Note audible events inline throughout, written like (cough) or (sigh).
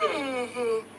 Mm-hmm.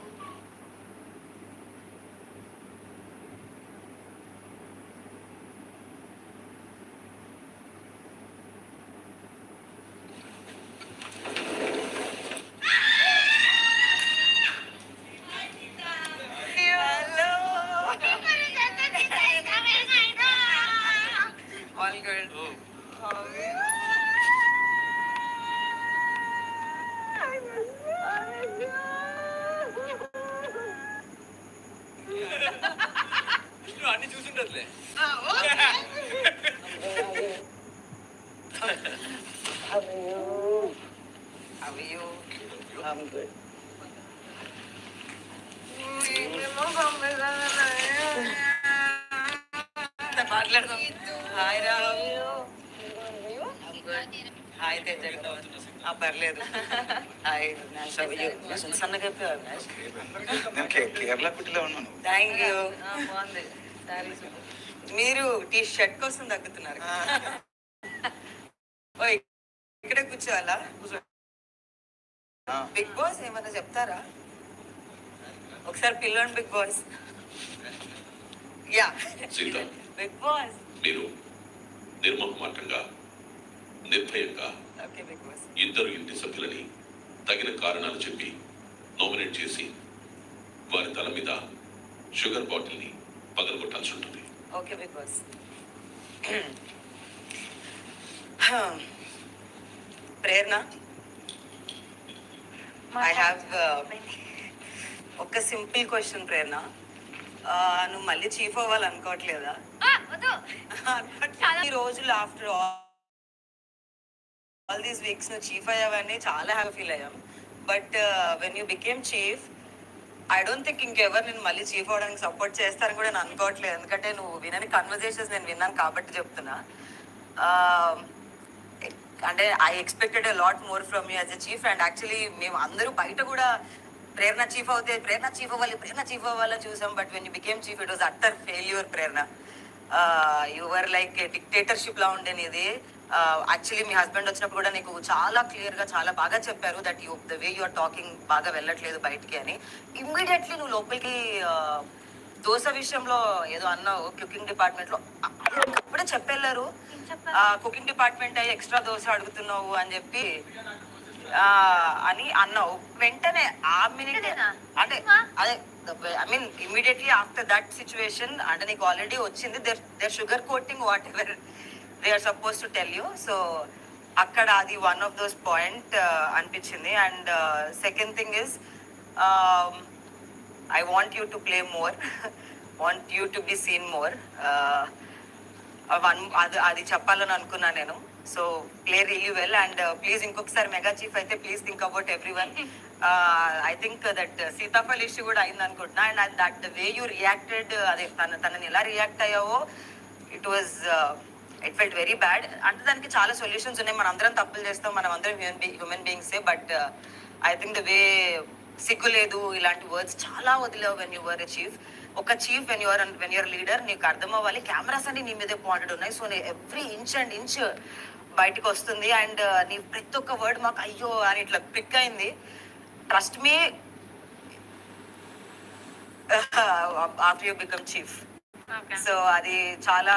పర్లేదు. సన్నగా కేరళ ఉన్నాను. Thank you. మీరు టీ షర్ట్ కోసం తగ్గుతున్నారు ఓయ్ ఇక్కడే కూర్చోవాలా? బిగ్ బాస్ ఏమన్నా చెప్తారా? ఒకసారి పిల్లోని బిగ్ బాస్ యా సీత బిగ్ బాస్ మీరు నిర్మోహమాటంగా నిర్భయంగా ఓకే బిగ్ బాస్ ఇద్దరు ఇంటి సభ్యులని తగిన కారణాలు చెప్పి నామినేట్ చేసి వారి తల మీద షుగర్ బాటిల్ని పగలగొట్టాల్సి ఉంటుంది. Okay Bigg Boss Prerana? I have ఒక సింపుల్ క్వశ్చన్ ప్రేరణ. Uh, నువ్వు మళ్ళీ చీఫ్ అవ్వాలనుకోవట్లేదా? (laughs) ఈ రోజులు after all all these weeks నువ్వు చీఫ్ అయ్యావని చాలా హ్యాపీ ఫీల్ అయ్యాం. But when you became chief I don't think ఇంకెవరు నేను మళ్ళీ చీఫ్ అవడానికి సపోర్ట్ చేస్తారని కూడా నేను అనుకోవట్లేదు. ఎందుకంటే నువ్వు వినని కన్వర్జేషన్స్ నేను విన్నాను కాబట్టి చెప్తున్నా. Um, అంటే I expected lot more from you as a chief and actually మేము అందరూ బయట కూడా ప్రేరణ చీఫ్ అవుతే ప్రేరణ చీఫ్ అవ్వాలి ప్రేరణ చీఫ్ అవ్వాలని చూసాం. But when you became chief it was utter failure Prerana. Your like dictatorship లా ఉండేది. ఇది యాక్చువల్లీ మీ హస్బెండ్ వచ్చినప్పుడు కూడా నీకు చాలా క్లియర్గా చాలా బాగా చెప్పారు that you the way you're talking బాగా వెళ్ళట్లేదు బయటికి అని. ఇమ్మీడియట్లీ నువ్వు లోపలికి దోశ విషయంలో ఏదో అన్నావు కుకింగ్ డిపార్ట్మెంట్లో. అప్పుడే చెప్పెళ్ళారు. కుకింగ్ డిపార్ట్మెంట్ అయ్యి ఎక్స్ట్రా దోశ అడుగుతున్నావు అని చెప్పి ఆ, అని అన్నావు. వెంటనే ఆ మినిట్? అంటే అదే I mean immediately after that situation అంటే నీకు ఆల్రెడీ వచ్చింది there there sugar coating whatever they are suppose to tell you so అక్కడ అది వన్ ఆఫ్ దోస్ పాయింట్ అనిపించింది. And second thing is I want you to play more want you to be seen more one అది అది చెప్పాలని అనుకున్నా నేను. So play really well and please ఇంకొకసారి mega chief అయితే please think about every one I think that Sitaphal issue కూడా అయింది అనుకుంటున్నా. And that way you reacted అదే తన తనని ఎలా react అయ్యావో it was it felt very bad అంటే దానికి చాలా సొల్యూషన్స్ ఉన్నాయి. మనం అందరం తప్పులు చేస్తాం. మనం అందరం human be human బీయింగ్సే but I think the way సిగ్గు లేదు ఇలాంటి వర్డ్స్ చాలా వదిలేవు వెన్ యువర్ ఎ చీఫ్ ఒక chief when your when your leader నీకు అర్థం అవ్వాలి. కెమెరాస్ అన్ని నీ మీదే పాయింటెడ్ ఉన్నాయి. So every inch and inch బయటకు వస్తుంది. అండ్ నీ ప్రతి ఒక్క వర్డ్ మాకు అయ్యో అని ఇట్లా పిక్ అయింది. Trust me after you become chief so అది చాలా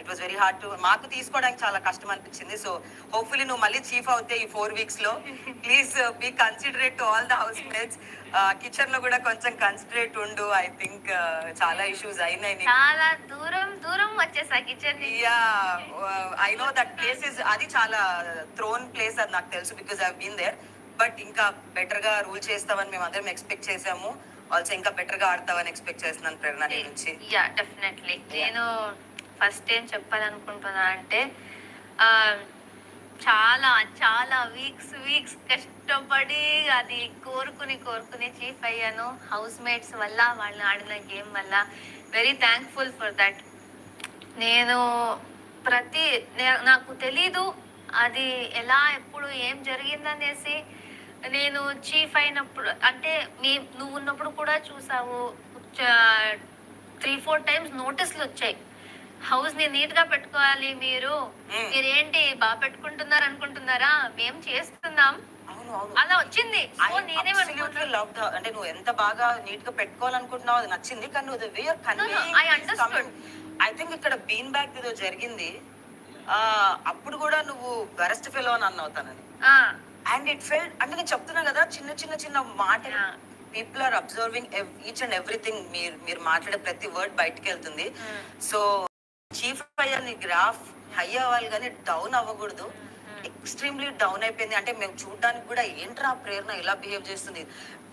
it was very hard to మాకు తీసుకోవడానికి చాలా కష్టం అనిపించింది. సో హోప్ఫుల్లీ నువ్వు మళ్ళీ చీఫ్ అవుతే ఈ four వీక్స్లో please be considerate to all the housemates కిచెన్లో కూడా కొంచెం కన్సిడరేట్ ఉండు. ఐ థింక్ చాలా ఇష్యూస్ అయినాయి చాలా దూరం దూరం వచ్చేసా kitchen yeah I know that place is అది చాలా థ్రోన్ ప్లేస్ అది నాకు తెలుసు because I been there but ఇంకా బెటర్గా రూల్ చేస్తావని మేము అందరం ఎక్స్పెక్ట్ చేసాము. ఆల్సో ఇంకా బెటర్గా ఆడతావని ఎక్స్పెక్ట్ చేస్తున్నాను ప్రేరణ నుంచి. యా డెఫినెట్లీ నేను ఫస్ట్ ఏం చెప్పాలనుకుంటున్నా అంటే చాలా చాలా వీక్స్ వీక్స్ కష్టపడి అది కోరుకుని కోరుకుని చీఫ్ అయ్యాను. హౌస్ మేట్స్ వల్ల వాళ్ళు ఆడిన గేమ్ వల్ల వెరీ థ్యాంక్ఫుల్ ఫర్ దట్ నేను ప్రతి నాకు తెలీదు అది ఎలా ఎప్పుడు ఏం జరిగిందనేసి. నేను చీఫ్ అయినప్పుడు అంటే మీ నువ్వు ఉన్నప్పుడు కూడా చూసావు. త్రీ ఫోర్ టైమ్స్ నోటీసులు వచ్చాయి. హౌస్ని నీట్గా పెట్టుకోవాలి మీరు. మీరేంటి బాగా పెట్టుకుంటున్నారు అనుకుంటున్నారా? మేము చేస్తున్నాం. అలా వచ్చింది. అంటే నువ్వు ఎంత బాగా నీట్గా పెట్టుకోవాలనుకుంటున్నావు అది నచ్చింది. కానీ నువ్వు వే understood. ఐ థింక్ ఇక్కడ బీన్ బ్యాగ్ ఏదో జరిగింది. అప్పుడు కూడా నువ్వు బెస్ట్ ఫెలో అని అన్నావు తనని. అండ్ ఇట్ ఫెల్ అంటే నేను చెప్తున్నా కదా చిన్న చిన్న చిన్న మాటలు Yeah. People are observing each and everything మీరు మీరు మాట్లాడే ప్రతి వర్డ్ బయటకు వెళ్తుంది. సో చీఫ్ అయ్యా నీ గ్రాఫ్ హై అవ్వాలి కానీ డౌన్ అవ్వకూడదు. ఎక్స్ట్రీమ్లీ డౌన్ అయిపోయింది. అంటే మేము చూడడానికి కూడా ఏంట్రా ప్రేరణ ఇలా బిహేవ్ చేస్తుంది?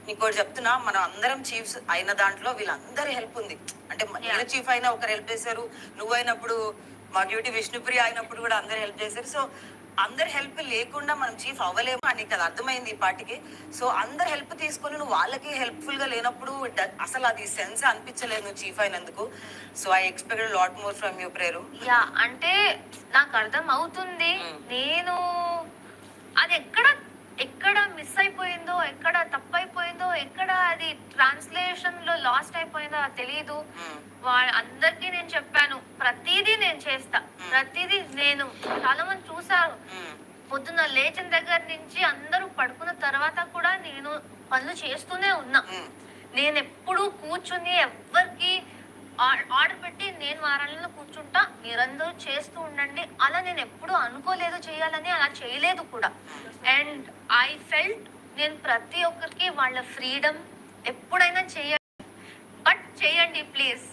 నీకు ఒకటి చెప్తున్నా మనం అందరం చీఫ్స్ అయిన దాంట్లో వీళ్ళందరి హెల్ప్ ఉంది. అంటే నేను చీఫ్ అయినా ఒకరు హెల్ప్ చేశారు నువ్వు అయినప్పుడు మా డ్యూటీ విష్ణుప్రియ అయినప్పుడు కూడా అందరు హెల్ప్ చేశారు. సో అందరి హెల్ప్ లేకుండా మనం చీఫ్ అవ్వలేము అని నీకు అది అర్థమైంది ఈ పాటికి. సో అందరు హెల్ప్ తీసుకొని నువ్వు వాళ్ళకి హెల్ప్ఫుల్గా లేనప్పుడు అసలు అది సెన్స్ అనిపించలేదు నువ్వు చీఫ్ అయినందుకు. So I expected lot more from you Preru yeah అంటే నాకు అర్థం అవుతుంది. నేను అది ఎక్కడ ఎక్కడ మిస్ అయిపోయిందో ఎక్కడ తప్పైపోయిందో ఎక్కడ అది ట్రాన్స్లేషన్లో లాస్ట్ అయిపోయిందో తెలియదు వాళ్ళ అందరికీ నేను చెప్పాను. ప్రతిదీ నేను చేస్తా. ప్రతిదీ నేను చాలా మంది చూసారు పొద్దున్న లేచిన దగ్గర నుంచి అందరూ పడుకున్న తర్వాత కూడా నేను పనులు చేస్తూనే ఉన్నా. నేను ఎప్పుడు కూర్చుని ఎవ్వరికి ఆర్డర్ పెట్టి నేను వారాలలో కూర్చుంటా. మీరందరూ చేస్తూ ఉండండి. అలా నేను ఎప్పుడు అనుకోలేదు చేయాలని అలా చేయలేదు కూడా. అండ్ ఐ ఫెల్ట్ నేను ప్రతి ఒక్కరికి వాళ్ళ ఫ్రీడమ్ ఎప్పుడైనా చేయ బట్ చేయండి ప్లీజ్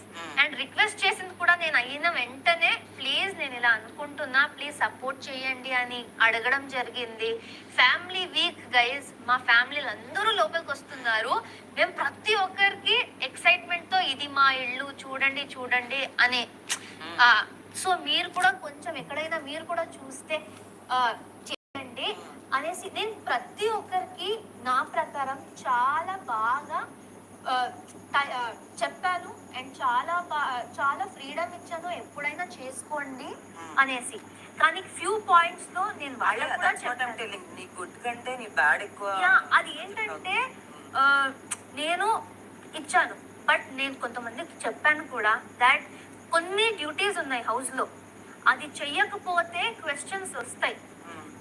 అండ్ రిక్వెస్ట్ చేసింది కూడా నేను అయిన వెంటనే ప్లీజ్ నేను ఇలా అనుకుంటున్నా ప్లీజ్ సపోర్ట్ చేయండి అని అడగడం జరిగింది. ఫ్యామిలీ వీక్ గైస్ మా ఫ్యామిలీలు అందరూ లోపలికి వస్తున్నారు. మేము ప్రతి ఒక్కరికి ఎక్సైట్మెంట్తో ఇది మా ఇల్లు చూడండి చూడండి అని సో మీరు కూడా కొంచెం ఎక్కడైనా మీరు కూడా చూస్తే చేయండి అనేసి నేను ప్రతి ఒక్కరికి నా ప్రకారం చాలా బాగా చెప్పాను. అండ్ చాలా చాలా ఫ్రీడమ్ ఇచ్చాను. ఎప్పుడైనా చేసుకోండి అనేసి. కానీ ఫ్యూ పాయింట్స్లో నేను వాళ్ళకు కూడా చెప్పాను. నీ గుడ్ కంటే నీ బ్యాడ్ ఎక్కువ అది ఏంటంటే నేను ఇచ్చాను. బట్ నేను కొంతమందికి చెప్పాను కూడా దాట్ కొన్ని డ్యూటీస్ ఉన్నాయి హౌస్లో. అది చెయ్యకపోతే క్వశ్చన్స్ వస్తాయి.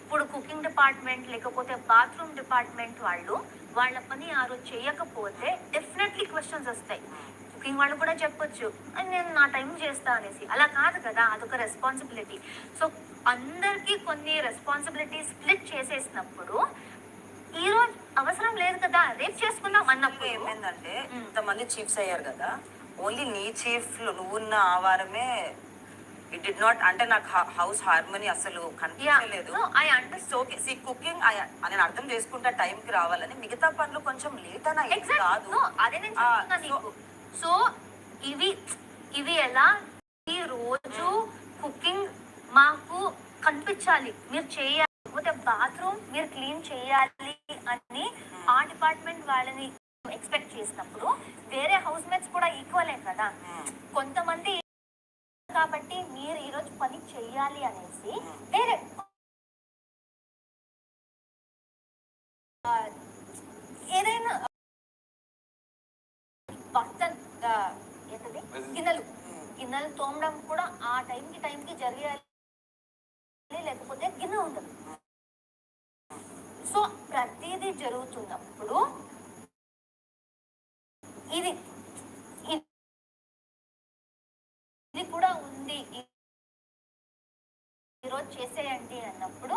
ఇప్పుడు కుకింగ్ డిపార్ట్మెంట్ లేకపోతే బాత్రూమ్ డిపార్ట్మెంట్ వాళ్ళు వాళ్ళ పని ఆ రోజు చేయకపోతే డెఫినెట్లీ క్వశ్చన్స్ వస్తాయి. కుకింగ్ వాళ్ళు కూడా చెప్పొచ్చు "అది నేను నా టైం చేస్తా అనేసి. అలా కాదు కదా అదొక రెస్పాన్సిబిలిటీ సో అందరికీ కొన్ని రెస్పాన్సిబిలిటీ స్ప్లిట్ చేసేసినప్పుడు ఈ రోజు అవసరం లేదు కదా రేపు చేసుకుందాం అన్నప్పుడు. ఏమైందంటే ఇంతమంది చీఫ్స్ అయ్యారు కదా ఓన్లీ నీ చీఫ్ నువ్వున్న ఆ వారమే ఇట్ డి నాట్ అంటే నాకు హౌస్ హార్మోని అసలు కనిపించలేదు. I understand so okay see cooking నేను అర్థం చేసుకుంటా time కి రావాలని మిగతా పనులు కొంచెం లేట్ అని కాదు. అదే నేను సో ఇవి ఇవి ఎలా? ఈ రోజు కుకింగ్ మాకు కనిపించాలి. మీరు చేయాలి. లేకపోతే బాత్రూమ్ మీరు క్లీన్ చేయాలి అని ఆ డిపార్ట్మెంట్ వాళ్ళని ఎక్స్పెక్ట్ చేసినప్పుడు వేరే హౌస్ మేట్స్ కూడా ఈక్వలే కదా? కొంతమంది కాబట్టి మీరు ఈరోజు పని చెయ్యాలి అనేసి వేరే ఏదైనా ఏంటది? గిన్నెలు. గిన్నెలు తోమడం కూడా ఆ టైంకి టైంకి జరిగాలి లేకపోతే గిన్నె ఉండదు. సో ప్రతిదీ జరుగుతున్నప్పుడు ఇది ఇది కూడా ఉంది ఈరోజు చేసేయండి అన్నప్పుడు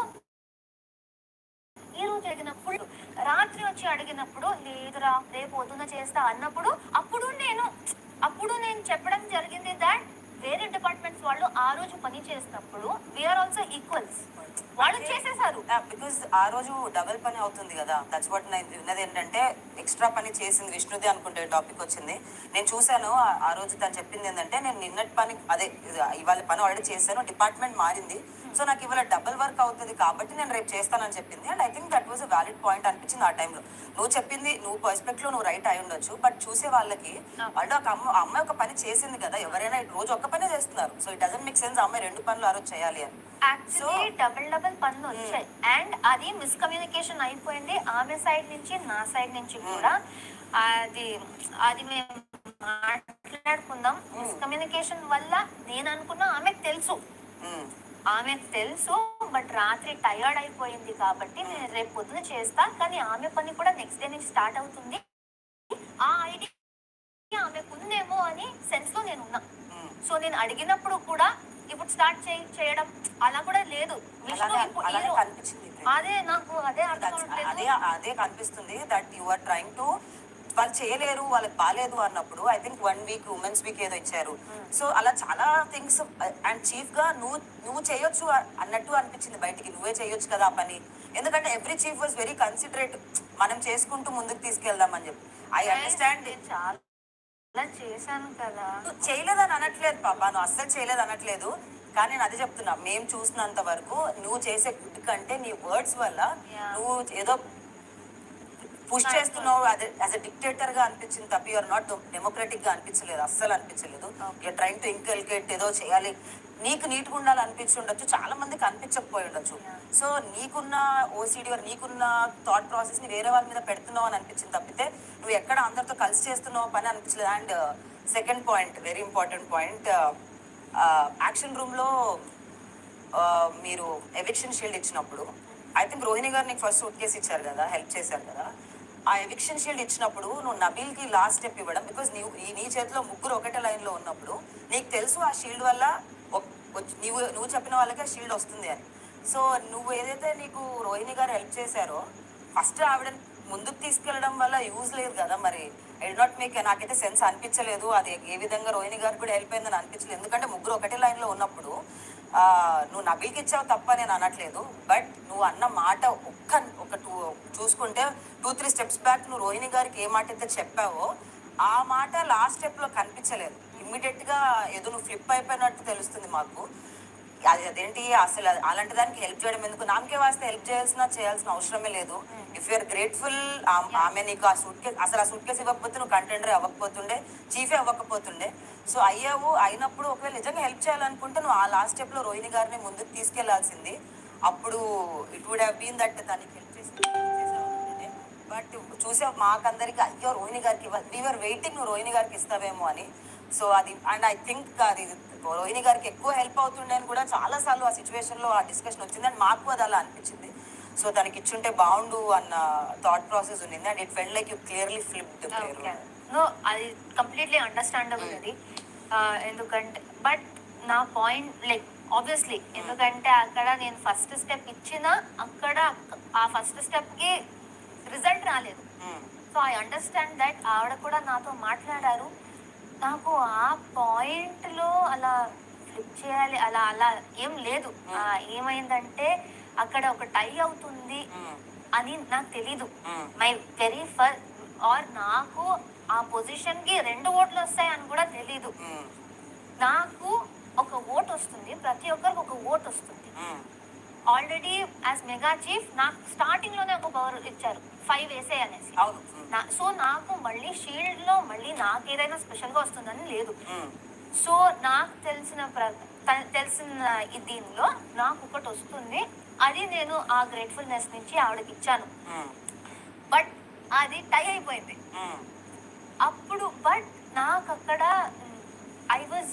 ఈ రోజు అడిగినప్పుడు రాత్రి వచ్చి అడిగినప్పుడు లేదురా రేపు పొద్దున చేస్తా అన్నప్పుడు అప్పుడు నేను అప్పుడు నేను చెప్పడం జరిగింది దాట్ వేరే డిపార్ట్మెంట్స్ వాళ్ళు ఆ రోజు పని చేసినప్పుడు వీఆర్ ఆల్సో ఈక్వల్స్ వాళ్ళు చేసేసారు. బికాజ్ ఆ రోజు డబుల్ పని అవుతుంది కదా. దట్స్ వాట్ నేను విన్నది ఏంటంటే ఎక్స్ట్రా పని చేసింది విష్ణుది అనుకుంటే టాపిక్ వచ్చింది. నేను చూశాను ఆ- రోజు తను చెప్పింది ఏంటంటే నేను నిన్నటి పని అదే ఇవాళ పని ఆల్రెడీ చేశాను డిపార్ట్మెంట్ మారింది. సో నాకు ఇవాళ డబుల్ వర్క్ అవుతుంది కాబట్టి నేను రేపు చేస్తానని చెప్పింది. And I think that was a valid point అనిపించింది ఆ టైంలో నువ్వు చెప్పింది నువ్వు పర్స్పెక్ట్లో నువ్వు రైట్ అయి ఉండొచ్చు. బట్ చూసే వాళ్ళకి వాళ్ళు ఒక అమ్మ అమ్మాయి ఒక పని చేసింది కదా ఎవరైనా రోజు ఒక్క పనే చేస్తున్నారు. So it doesn't make sense అమ్మాయి రెండు పనులు ఆ రోజు చేయాలి అని. యాక్చువల్లీ డబుల్ డబుల్ పనులు వచ్చాయి. అండ్ అది మిస్కమ్యూనికేషన్ అయిపోయింది ఆమె సైడ్ నుంచి నా సైడ్ నుంచి కూడా. అది అది మేము మాట్లాడుకుందాం. మిస్కమ్యూనికేషన్ వల్ల నేను అనుకున్నా ఆమెకు తెలుసు. ఆమెకు తెలుసు బట్ రాత్రి టయర్డ్ అయిపోయింది కాబట్టి నేను రేపు పొద్దున చేస్తా. కానీ ఆమె పని కూడా నెక్స్ట్ డే నుంచి స్టార్ట్ అవుతుంది. ఆ ఐడియా ఆమెకు ఉందేమో అని సెన్స్లో నేను ఉన్నా. సో నేను అడిగినప్పుడు కూడా ఇప్పుడు స్టార్ట్ చేయడం అలా కూడా లేదు. అదే నాకు అదే అదే అదే కనిపిస్తుంది that you are trying to వాళ్ళు చేయలేరు వాళ్ళకి బాగాలేదు అన్నప్పుడు I think one week women's week ఏదో ఇచ్చారు. సో అలా చాలా థింగ్స్ అండ్ చీఫ్గా నువ్వు నువ్వు చేయొచ్చు అన్నట్టు అనిపించింది బయటికి. నువ్వే చేయొచ్చు కదా పని. ఎందుకంటే every chief was very considerate మనం చేసుకుంటూ ముందుకు తీసుకెళ్దామని చెప్పి. ఐ అండర్స్టాండ్ చాలా చేశాను కదా. నువ్వు చేయలేదని అనట్లేదు పాప. నువ్వు అస్సలు చేయలేదు అనట్లేదు. కానీ నేను అది చెప్తున్నా. మేము చూసినంత వరకు నువ్వు చేసే గుడ్ కంటే నీ వర్డ్స్ వల్ల. నువ్వు ఏదో పుష్ చేస్తున్నావు అదే యాజ్ అ డిక్టేటర్గా అనిపించింది తప్ప యూఆర్ నాట్ డెమోక్రటిక్గా అనిపించలేదు అస్సలు అనిపించలేదు. యూఆర్ ట్రైంగ్ టు ఇంకల్కేట్ ఏదో చేయాలి. నీకు నీట్గా ఉండాలి అనిపించి ఉండొచ్చు చాలా మందికి అనిపించకపోయి ఉండొచ్చు. సో నీకున్న ఓసిడి నీకున్న థాట్ ప్రాసెస్ని వేరే వాళ్ళ మీద పెడుతున్నావు అని అనిపించింది తప్పితే నువ్వు ఎక్కడ అందరితో కలిసి చేస్తున్నావు పని అనిపించలేదు. And second point very important point action రూమ్లో ఆ, మీరు ఎవిక్షన్ షీల్డ్ ఇచ్చినప్పుడు ఐ థింక్ రోహిణి గారు నీకు ఫస్ట్ సూట్ కేసు ఇచ్చారు కదా హెల్ప్ చేశారు కదా. ఆ ఎవిక్షన్ షీల్డ్ ఇచ్చినప్పుడు నువ్వు నబీల్కి లాస్ట్ స్టెప్ ఇవ్వడం బికాస్ నీవు నీ చేతిలో ముగ్గురు ఒకటే లైన్లో ఉన్నప్పుడు నీకు తెలుసు ఆ షీల్డ్ వల్ల నువ్వు నువ్వు చెప్పిన వాళ్ళకి ఆ షీల్డ్ వస్తుంది అని. సో నువ్వు ఏదైతే నీకు రోహిణి గారు హెల్ప్ చేశారో ఫస్ట్ ఆవిడ ముందుకు తీసుకెళ్ళడం వల్ల యూజ్ లేదు కదా మరి. ఐ నాట్ మేక్ నాకైతే సెన్స్ అనిపించలేదు. అది ఏ విధంగా రోహిణి గారికి కూడా హెల్ప్ అయిందని అనిపించలేదు. ఎందుకంటే ముగ్గురు ఒకటే లైన్లో ఉన్నప్పుడు నువ్వు నబీల్కి ఇచ్చావు తప్ప నేను అనట్లేదు బట్ నువ్వు అన్న మాట ఒక్క ఒక టూ చూసుకుంటే టూ త్రీ స్టెప్స్ బ్యాక్ నువ్వు రోహిణి గారికి ఏ మాట అయితే చెప్పావో ఆ మాట లాస్ట్ స్టెప్లో కనిపించలేదు ఇమ్మీడియట్గా ఏదో నువ్వు ఫ్లిప్ అయిపోయినట్టు తెలుస్తుంది మాకు. అది అదేంటి? అసలు అలాంటి దానికి హెల్ప్ చేయడం ఎందుకు? నామకే వాస్తే హెల్ప్ చేయాల్సిన చేయాల్సిన అవసరమే లేదు. ఇఫ్ యూఆర్ గ్రేట్ఫుల్ ఆమె నీకు ఆ సూట్ కేసు అసలు ఆ సూట్ కేసు ఇవ్వకపోతే నువ్వు కంటెండర్ అవ్వకపోతుండే చీఫే అవ్వకపోతుండే. సో అయ్యావు అయినప్పుడు ఒకవేళ నిజంగా హెల్ప్ చేయాలనుకుంటే నువ్వు ఆ లాస్ట్ స్టెప్లో రోహిణి గారిని ముందుకు తీసుకెళ్ళాల్సింది. అప్పుడు it would have been that దానికి హెల్ప్ చేసి బట్ చూసే మాకందరికి అయ్యో రోహిణి గారికి వీఆర్ వెయిటింగ్ నువ్వు రోహిణి గారికి ఇస్తావేమో అని. సో అది అండ్ ఐ థింక్ అది రోహిణి గారికి ఎక్కువ హెల్ప్ అవుతుండే అని కూడా చాలాసార్లు ఆ సిచ్యువేషన్లో ఆ డిస్కషన్ వచ్చింది. అండ్ మాకు అది అలా అనిపించింది. సో దానికి ఇచ్చుంటే బాగుండు అన్న థాట్ ప్రాసెస్ ఉంది and it fell like you clearly flipped no అది కంప్లీట్లీ అండర్స్టాండబుల్ అది. ఆ, ఎందుకంటే బట్ నా పాయింట్ లైక్ ఆబ్వియస్లీ ఎందుకంటే అక్కడ నేను ఫస్ట్ స్టెప్ ఇచ్చిన అక్కడ ఆ ఫస్ట్ స్టెప్కి రిజల్ట్ రాలేదు. సో ఐ అండర్స్టాండ్ దట్ ఆవిడ కూడా నాతో మాట్లాడారు. నాకు ఆ పాయింట్లో అలా ఫ్లిప్ చేయాలి అలా అలా ఏం లేదు. ఆ, ఏమైందంటే అక్కడ ఒక టై అవుతుంది అని నాకు తెలీదు. మై వెరీ ఫస్ట్ ఆర్ నాకు ఆ పొజిషన్కి రెండు ఓట్లు వస్తాయి అని కూడా తెలీదు. నాకు ఒక ఓట్ వస్తుంది ప్రతి ఒక్కరికి ఒక ఓట్ వస్తుంది. ఆల్రెడీ యాజ్ మెగా చీఫ్ నాకు స్టార్టింగ్లోనే ఒక పవర్ ఇచ్చారు ఫైవ్ వేసే అనేసి. సో నాకు మళ్ళీ షీల్డ్లో మళ్ళీ నాకు ఏదైనా స్పెషల్గా వస్తుందని లేదు. సో నాకు తెలిసిన తెలిసిన దీనిలో నాకు ఒకటి వస్తుంది అది నేను ఆ గ్రేట్ఫుల్నెస్ నుంచి ఆవిడకి ఇచ్చాను. బట్ అది టై అయిపోయింది. అప్పుడు బట్ నాకు అక్కడ ఐ వాజ్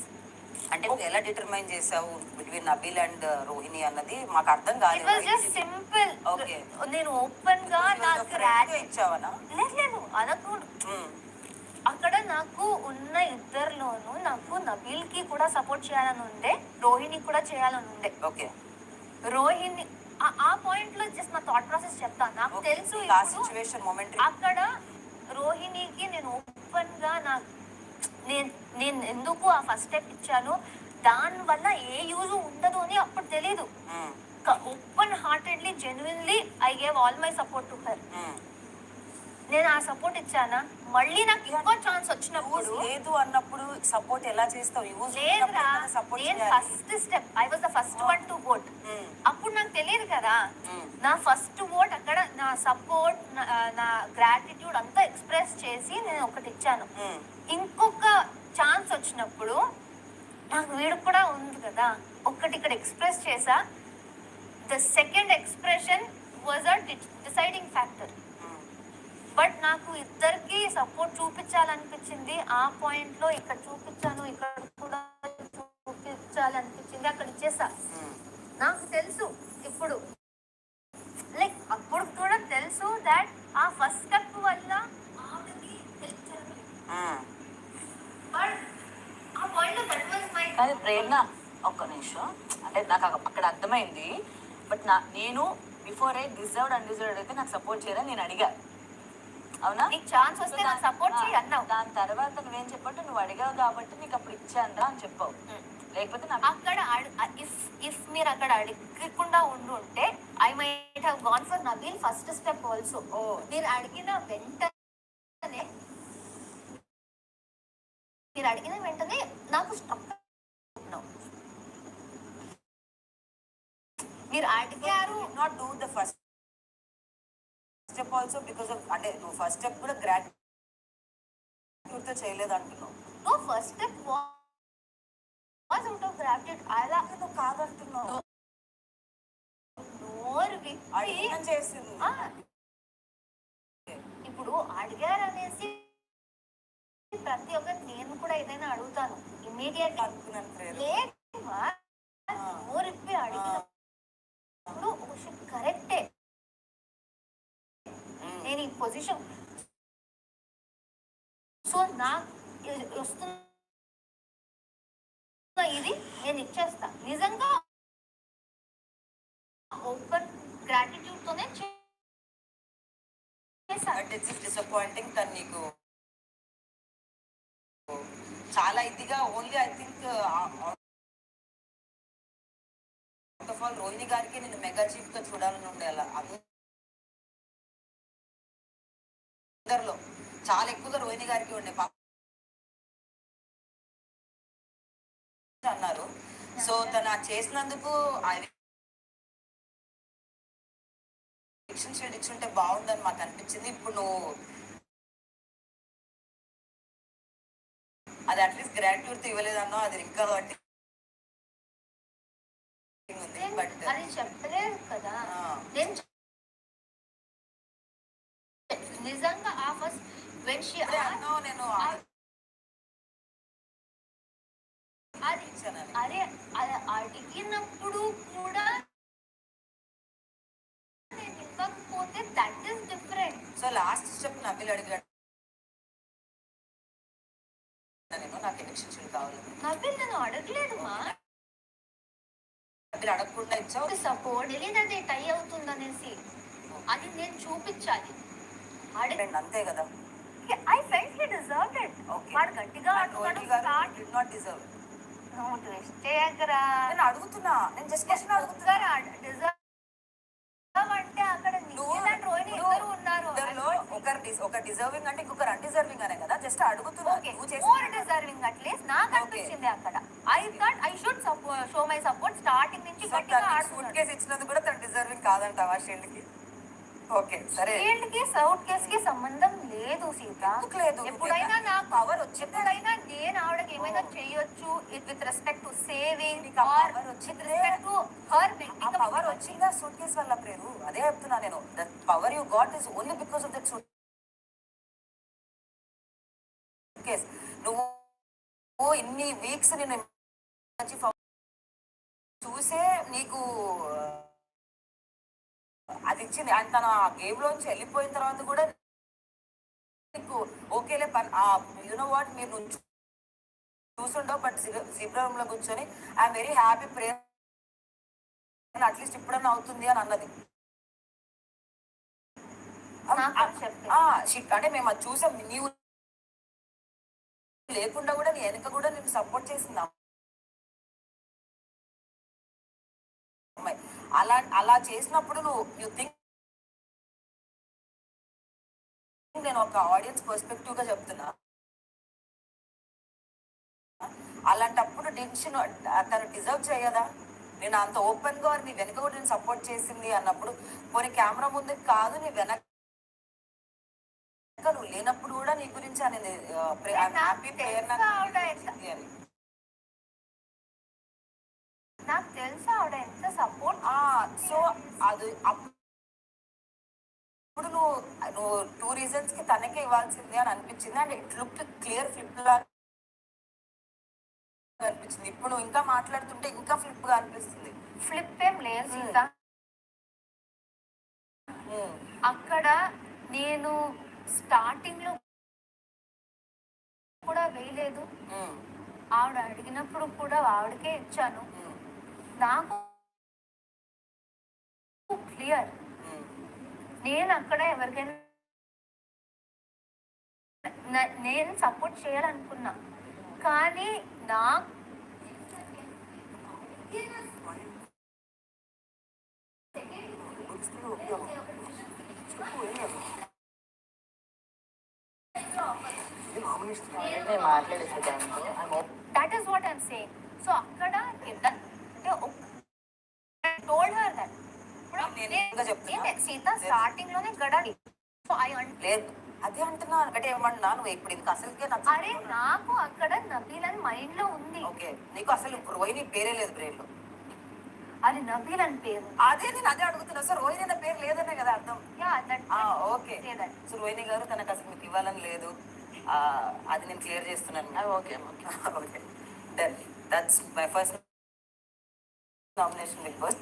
అంటే ఎలా డిటర్మైన్ చేసావు బిట్వీన్ నబీల్ అండ్ రోహిణి అన్నది మాకు అర్థం ఇట్ వాజ్ జస్ట్ కాలేదు సింపుల్ Okay. నేను ఓపెన్గా నాకు ఇచ్చావనా లేదు లేదు అనకూడదు. అక్కడ నాకు ఉన్న ఇద్దరిలోనూ నాకు నబీల్కి కూడా సపోర్ట్ చేయాలని ఉండే రోహిణి కూడా చేయాలని ఉండే. ఓకే. రోహిణి ఆ- పాయింట్లో జస్ట్ నా థాట్ ప్రాసెస్ చెప్తాను. నాకు తెలుసు అక్కడ రోహిణికి నేను ఓపెన్గా నాకు నేను నేను ఎందుకు ఆ ఫస్ట్ స్టెప్ ఇచ్చాను? దాని వల్ల ఏ యూజ్ ఉండదు అని అప్పుడు తెలీదు. Open heartedly genuinely I gave all my support to her నేను ఆ సపోర్ట్ ఇచ్చానా? మళ్ళీ నాకు ఇంకో ఛాన్స్ వచ్చినప్పుడు లేదు అన్నప్పుడు సపోర్ట్ ఎలా చేస్తావు? యూజ్ లేదురా. సపోర్ట్ నేను చేయాలి? First step I was the first one to vote. అప్పుడు నాకు తెలియదు కదా. నా ఫస్ట్ ఓట్ అక్కడ నా సపోర్ట్ నా గ్రాటిట్యూడ్ అంతా ఎక్స్ప్రెస్ చేసి నేను ఒకటి ఇచ్చాను. ఇంకొక ఛాన్స్ వచ్చినప్పుడు నాకు వీడు కూడా ఉంది కదా. ఒక్కటి ఇక్కడ ఎక్స్ప్రెస్ చేసా. The second expression was a deciding factor. But నాకు ఇద్దరికి సపోర్ట్ చూపించాలనిపించింది. ఆ పాయింట్లో ఇక్కడ చూపించాను ఇక్కడ కూడా చూపించాలనిపించింది అక్కడ ఇచ్చేసా. మ్మ్. నాకు తెలుసు ఇప్పుడు. లైక్ అప్పుడు కూడా తెలుసు దాట్ ఆ ఫస్ట్ స్టెప్ వల్ల మై కానీ ప్రేరణ ఒక్క నిమిషం. అంటే నాకు అక్క- అక్కడ అర్థమైంది. బట్ నా నేను బిఫోర్ ఐ డిజర్వ్డ్ అన్డిజర్వ్డ్ అయితే నాకు సపోర్ట్ చేయాలని నేను అడిగా. అవునా? నీకు ఛాన్స్ వస్తే నాకు సపోర్ట్ చేయి అన్నావు. దాని తర్వాత నువ్వేం చెప్పట్టు నువ్వు అడిగావు కాబట్టి నీకు అప్పుడు ఇచ్చానురా అని చెప్పావు. లేకపోతే నాకు అక్కడ ఇఫ్ ఇఫ్ మీరు అక్కడ అడగకుండా ఉండుంటే I might have gone for Nabeel first step also ఓ. మీరు అడిగిన వెంటనే మీరు అడిగిన వెంటనే నాకు స్టప్ మీరు అడిగారు not do the first step also because of అంటే నువ్వు ఫస్ట్ స్టెప్ కూడా గ్రాట్యూడ్తో చేయలేదు అంటున్నావు no first step was out of gratitude అలా నువ్వు కాదంటున్నావు. నోరు విప్పి అడిగిన చేసింది? ఇప్పుడు అడిగారనేసి ప్రతి ఒక్కటి నేను కూడా ఏదైనా అడుగుతాను. ఇమీడియట్ అనుకున్నాను ప్రేరణ. లేదు నోరిప్పి అడిగినప్పుడు కరెక్టే position. సో నా వస్తున్న ఇది నేను ఇచ్చేస్తా నిజంగా ఓపెన్ గ్రాటిట్యూడ్ తోనే చే- ఇట్స్ డిసప్పాయింటింగ్ తను నీకు చాలా ఇదిగా only I think of all Rohini గారికి నేను మెగా చీఫ్గా చూడాలని ఉండే అందరిలో. చాలా ఎక్కువగా రోహిణి గారికి ఉండే పాప అన్నారు. సో తను చేసినందుకు షీల్డ్ ఇచ్చుంటే బాగుందని మాకు అనిపించింది. ఇప్పుడు నువ్వు అది అట్లీస్ట్ గ్రాట్యూడ్ ఇవ్వలేదన్నో అది ఇంకా బట్ అది చెప్పలేదు కదా. నిజంగా ఆ ఫస్ట్ వెన్ షీ నేను అది. అరే అది అడిగినప్పుడు కూడా నేను ఇవ్వకపోతే that is different so last step Nabeel అడిగాడు నేను నాకు ఎలక్షన్ షీల్డ్ కావాలని నవ్విల్ నేను అడగలేదు మా. నబిల్ అడగకుండా ఇచ్చావు? సపోర్ట్ తెలియదు టై అవుతుందనేసి. అది నేను చూపించాలి. అడిగి అంతే కదా. I felt he deserved it. వాడు గట్టిగా స్టార్ట్ did not deserve. నువ్వు ట్విస్ట్ చేయకరా. నేను అడుగుతున్నా నేను జస్ట్ క్వశ్చన్ అడుగుతున్నా. డిజర్వ్ అంటే అక్కడ అండ్ రోహిణి ఇద్దరు ఉన్నారు. ఇద్దరిలో ఒకరు dis- ఒక డిజర్వింగ్ అంటే ఇంకొకరు అన్డిజర్వింగ్ అనే కదా జస్ట్ అడుగుతున్నా ఓకే నువ్వు చేసి మోర్ డిజర్వింగ్ అట్లీస్ట్ నాకు. అనిపించింది అక్కడ. I thought I should show my support starting నుంచి గట్టిగా సూట్ ఆడుతున్నాడు. కేసు ఇచ్చినందుకు కూడా తను డిజర్వింగ్ కాదంటావా షీల్డ్కి ఓకే సరే. ఫీల్డ్కి సౌట్ కేస్కి సంబంధం లేదు సీత. లేదు? ఎప్పుడైనా నాకు పవర్ వచ్చి ఎప్పుడైనా నేను ఆవిడకి ఏమైనా చేయొచ్చు with respect to saving or power with. Respect to her power వచ్చిందా సూట్ కేసు వల్ల ప్రేరు? అదే చెప్తున్నా నేను. The power you got is only because of that suit case నువ్వు ఇన్ని వీక్స్ నేను చూసే నీకు అది ఇచ్చింది. అండ్ తన గేమ్ లోంచి వెళ్ళిపోయిన తర్వాత కూడా నీకు ఓకేలే పని యూనో వాట్ మీరు నుంచి చూసుండవు బట్ జీబ్రమ్లో కూర్చొని I'm very happy prayer at least ఇప్పుడన్నా అవుతుంది అని అన్నది. అంటే మేము అది చూసాం. నీవు లేకుండా కూడా నీ వెనక కూడా నేను సపోర్ట్ చేసింది. అలా అలా చేసినప్పుడు నువ్వు యూ థింక్ నేను ఒక ఆడియన్స్ పర్స్పెక్టివ్గా చెప్తున్నా. అలాంటప్పుడు డిసిషన్ తను డిజర్వ్ చేయదా? నేను అంత ఓపెన్గా నీ వెనక కూడా నేను సపోర్ట్ చేసింది అన్నప్పుడు పోనీ కెమెరా ముందు కాదు నీ వెనక నువ్వు లేనప్పుడు కూడా నీ గురించి అనేది హ్యాపీ ప్రేయర్ ఎంత- నాకు తెలుసు ఆవిడ ఎంత సపోర్ట్ సో అది అప్పుడు నువ్వు నువ్వు టూ రీజన్స్కి తనకే ఇవ్వాల్సిందే అని అనిపించింది. And it look clear flip లా అనిపించింది. ఇప్పుడు నువ్వు ఇంకా మాట్లాడుతుంటే ఇంకా ఫ్లిప్గా అనిపిస్తుంది. ఫ్లిప్ ఏం లేదు సీత. అక్కడ నేను స్టార్టింగ్లో కూడా వేయలేదు. ఆవిడ అడిగినప్పుడు కూడా ఆవిడకే ఇచ్చాను. నాకు క్లియర్ నేను అక్కడ ఎవరికైనా నేను సపోర్ట్ చేయాలనుకున్నా. కానీ నా that is what I'm saying so అక్కడ టోల్డ్ హర్ దట్ నేను ఇంకా చెప్తున్నా. సీత స్టార్టింగ్లోనే గడాలి. సో ఐ లేదు. అదే అంటున్నా. అంటే ఏమన్నా? నువ్వు ఇప్పుడు ఇంకా అసలుకే అరే నాకు అక్కడ నబీల్ అని మైండ్లో ఉంది. ఓకే. నీకు అసలు రోహిణి పేరే లేదు బ్రెయిన్లో. అది నబీల్ అని పేరు. అదే నేను అదే అడుగుతున్నా. సార్ రోహిణి అనే పేరు లేదనే కదా అర్థం. ఓకే. సో రోహిణి గారు తనకు అసలు మీకు ఇవ్వాలని లేదు. అది నేను క్లియర్ చేస్తున్నాను. Okay okay. Then that's my first nomination Bigg Boss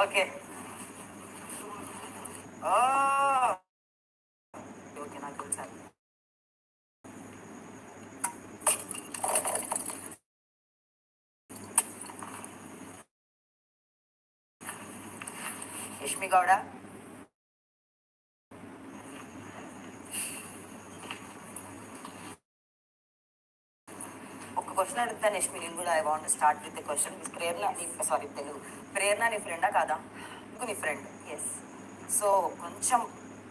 okay okay నాకు తెలుసా యష్మి గౌడ ఒక క్వశ్చన్ అడుగుతాను యష్మి నేను కూడా I want start with the question Prerana నీ సారీ తెలుగు ప్రేరణ నీ ఫ్రెండా కాదా? నీకు నీ ఫ్రెండ్ ఎస్ సో కొంచెం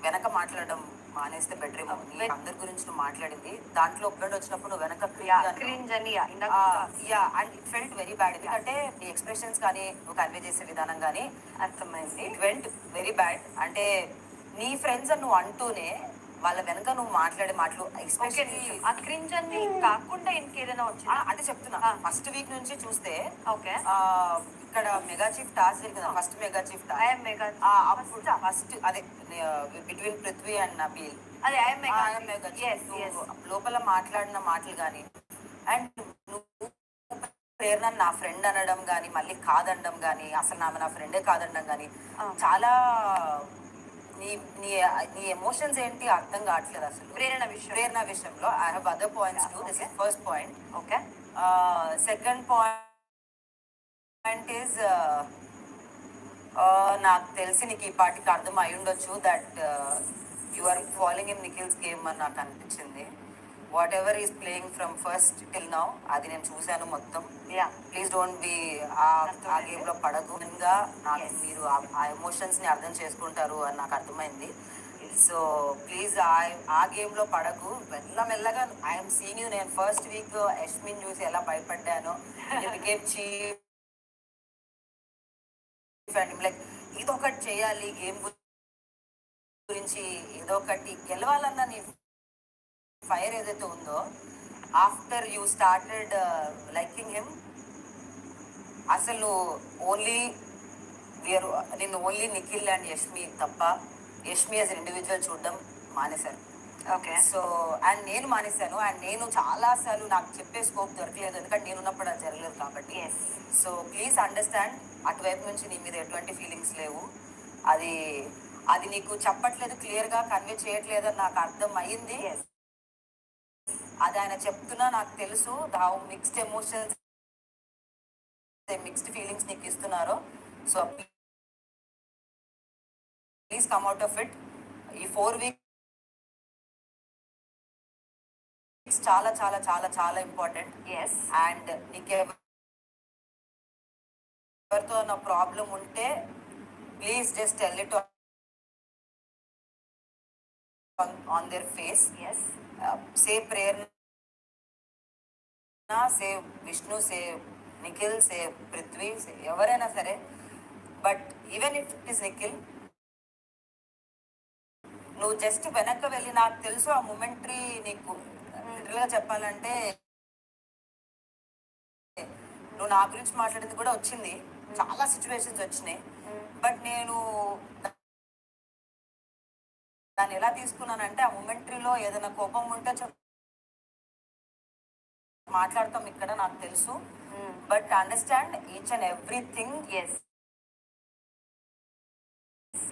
వెనక మాట్లాడడం మానేస్తే బెటర్ ఏమో. నీ అందరి గురించి నువ్వు మాట్లాడింది దాంట్లో ఒక్కటి వచ్చినప్పుడు నువ్వు వెనక క్రింజ్ అని yeah and it felt very bad ఎందుకంటే నీ ఎక్స్ప్రెషన్స్ కానీ నువ్వు కన్వే చేసే విధానం కానీ అర్థమైంది. ఇట్ వెంట్ వెరీ బ్యాడ్ అంటే నీ ఫ్రెండ్స్ అని నువ్వు అంటూనే వాళ్ళ వెనక నువ్వు మాట్లాడే మాటలు ఎక్స్పెషల్లీ ఆ క్రింజ్ అని కాకుండా ఇంకేదైనా వచ్చింది అదే చెప్తున్నా. ఫస్ట్ వీక్ నుంచి చూస్తే ఓకే. ఇక్కడ మెగా చీఫ్ టాస్ జరిగింది. First mega chief toss mega అప్పుడు ఫస్ట్ అదే బిట్వీన్ పృథ్వీ అండ్ నబీల్ అదే ఐఎమ్ మెగా లోపల మాట్లాడిన మాటలు కానీ అండ్ ప్రేరణ నా ఫ్రెండ్ అనడం కానీ మళ్ళీ కాదనడం కానీ అసలు నా నా ఫ్రెండే కాదనడం కానీ చాలా నీ నీ నీ ఎమోషన్స్ ఏంటి అర్థం కావట్లేదు అసలు. ప్రేరణ విషయం. ప్రేరణ విషయంలో I have other points to this is first point okay second point is నాకు తెలిసి నీకు ఈ పాటికి అర్థం అయి ఉండొచ్చు that you are following in Nikhil's game అని నాకు అనిపించింది. Whatever is playing from first till now అది నేను చూశాను మొత్తం. ప్లీజ్ డోంట్ బి ఆ గేమ్లో పడకు. ఇంకా నాకు మీరు ఆ- ఎమోషన్స్ని అర్థం చేసుకుంటారు అని నాకు అర్థమైంది. సో ప్లీజ్ ఆ గేమ్లో పడకు. మెల్ల మెల్లగా ఐఎమ్ సీయింగ్ యూ నేను ఫస్ట్ వీక్ యష్మిన్ చూసి ఎలా భయపడ్డాను బికేమ్ చీఫ్ అండ్ లైక్ ఏదో ఒకటి చేయాలి గేమ్ గురించి ఏదో ఒకటి గెలవాలన్న నీ ఫైర్ ఏదైతే ఉందో after you started liking him అసలు ఓన్లీ వేరు నేను ఓన్లీ నిఖిల్ అండ్ యష్మి తప్ప యష్మి యాజ్ ఇండివిజువల్ చూడడం మానేశాను ఓకే. సో అండ్ నేను మానేశాను. అండ్ నేను చాలా సార్లు నాకు చెప్పే స్కోప్ దొరకలేదు. ఎందుకంటే నేను ఉన్నప్పుడు అది జరగలేదు కాబట్టి. సో ప్లీజ్ అండర్స్టాండ్ అటువైపు నుంచి నీ మీద ఎటువంటి ఫీలింగ్స్ లేవు. అది అది నీకు చెప్పట్లేదు క్లియర్గా కన్వే చేయట్లేదు అని నాకు అర్థం అయ్యింది. అది ఆయన చెప్తున్నా నాకు తెలుసు. How mixed emotions mixed feelings నీకు ఇస్తున్నారో. So please come out of it ఈ ఫోర్ వీక్స్ చాలా చాలా చాలా చాలా ఇంపార్టెంట్ ఎస్ అండ్ నీకు ఎవరితో నా ప్రాబ్లం ఉంటే please just tell it on their face as say Prerana say Vishnu say Nikhil say Prithvi say ఎవరైనా సరే but even if it is Nikhil నువ్వు జస్ట్ వెనక్కి వెళ్ళి నాకు తెలుసు ఆ మూమెంటరీ నీకు లిటరల్గా చెప్పాలంటే నువ్వు నా గురించి మాట్లాడింది కూడా వచ్చింది. చాలా సిచ్యువేషన్స్ వచ్చినాయి. బట్ నేను దాన్ని ఎలా తీసుకున్నానంటే ఆ మూమెంటరీలో ఏదైనా కోపం ఉంటే చెప్ మాట్లాడతాం ఇక్కడ నాకు తెలుసు. But understand each and everything as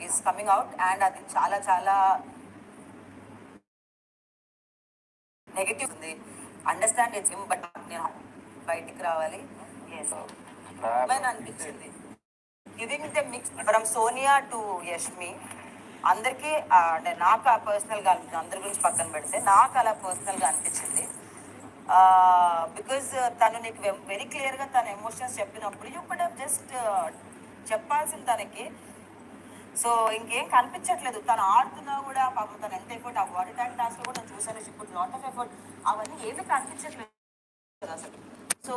is coming out and అది చాలా చాలా నెగటివ్ ఉంది. అండర్స్టాండ్ ఇట్స్ బట్ నేను బయటికి రావాలి. అనిపించింది? Giving the mix from Sonia to Yashmi అందరికీ అంటే నాకు ఆ పర్సనల్గా అనిపించింది అందరి గురించి పక్కన పెడితే నాకు అలా పర్సనల్గా అనిపించింది. బికాజ్ తను నీకు వెరీ క్లియర్గా తన ఎమోషన్స్ చెప్పినప్పుడు యూ కుడ్ జస్ట్ చెప్పాల్సింది తనకి. సో ఇంకేం కనిపించట్లేదు. తను ఆడుతున్నా కూడా పాపం తను ఎంత ఎఫర్ట్ ఆ వాటర్ ట్యాంక్ టాస్క్ కూడా నేను చూసాను she put lot of effort అవన్నీ ఏమీ కనిపించట్లేదు అసలు. సో